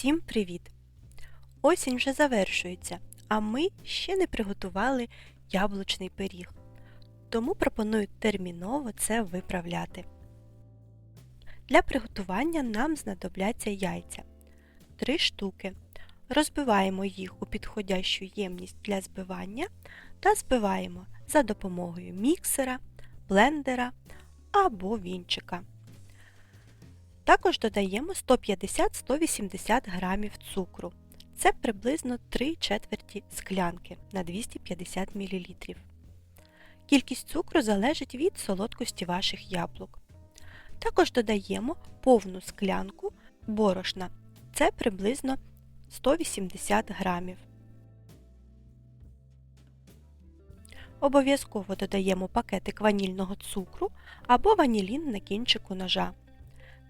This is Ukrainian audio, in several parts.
Всім привіт! Осінь вже завершується, а ми ще не приготували яблучний пиріг. Тому пропоную терміново це виправляти. Для приготування нам знадобляться яйця. Три штуки. Розбиваємо їх у підходящу ємність для збивання та збиваємо за допомогою міксера, блендера або вінчика. Також додаємо 150-180 грамів цукру. Це приблизно 3 четверті склянки на 250 мл. Кількість цукру залежить від солодкості ваших яблук. Також додаємо повну склянку борошна. Це приблизно 180 грамів. Обов'язково додаємо пакетик ванільного цукру або ванілін на кінчику ножа.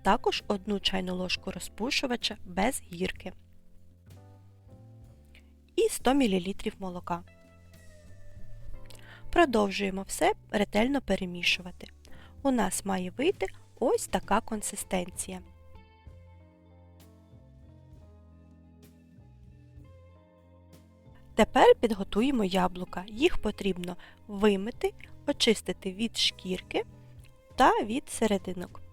Також 1 чайну ложку розпушувача без гірки і 100 мл молока. Продовжуємо все ретельно перемішувати. У нас має вийти ось така консистенція. Тепер підготуємо яблука. Їх потрібно вимити, очистити від шкірки та від серединок.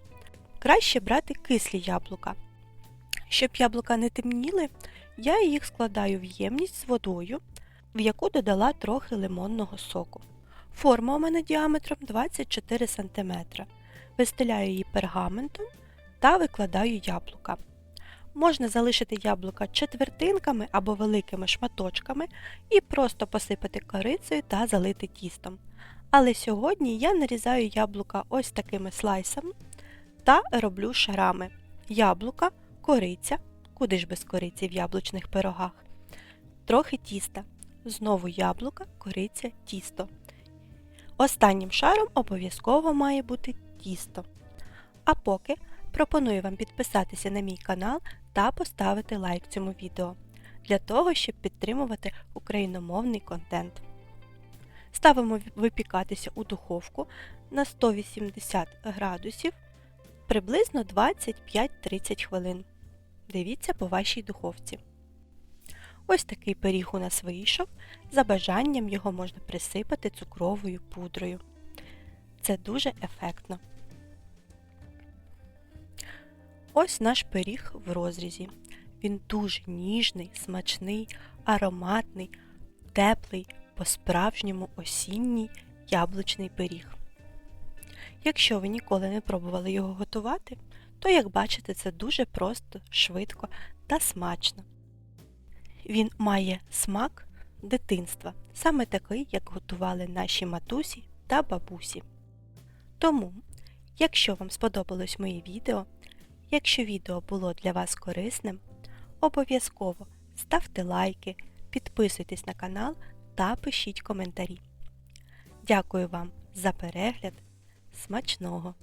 Краще брати кислі яблука. Щоб яблука не темніли, я їх складаю в ємність з водою, в яку додала трохи лимонного соку. Форма у мене діаметром 24 см. Вистеляю її пергаментом та викладаю яблука. Можна залишити яблука четвертинками або великими шматочками і просто посипати корицею та залити тістом. Але сьогодні я нарізаю яблука ось такими слайсами та роблю шарами. Яблука, кориця, куди ж без кориці в яблучних пирогах, трохи тіста, знову яблука, кориця, тісто. Останнім шаром обов'язково має бути тісто. А поки пропоную вам підписатися на мій канал та поставити лайк цьому відео, для того, щоб підтримувати україномовний контент. Ставимо випікатися у духовку на 180 градусів приблизно 25-30 хвилин. Дивіться по вашій духовці. Ось такий пиріг у нас вийшов. За бажанням його можна присипати цукровою пудрою. Це дуже ефектно. Ось наш пиріг в розрізі. Він дуже ніжний, смачний, ароматний, теплий, по-справжньому осінній яблучний пиріг. Якщо ви ніколи не пробували його готувати, то, як бачите, це дуже просто, швидко та смачно. Він має смак дитинства, саме такий, як готували наші матусі та бабусі. Тому, якщо вам сподобалось моє відео, якщо відео було для вас корисним, обов'язково ставте лайки, підписуйтесь на канал та пишіть коментарі. Дякую вам за перегляд! Смачного!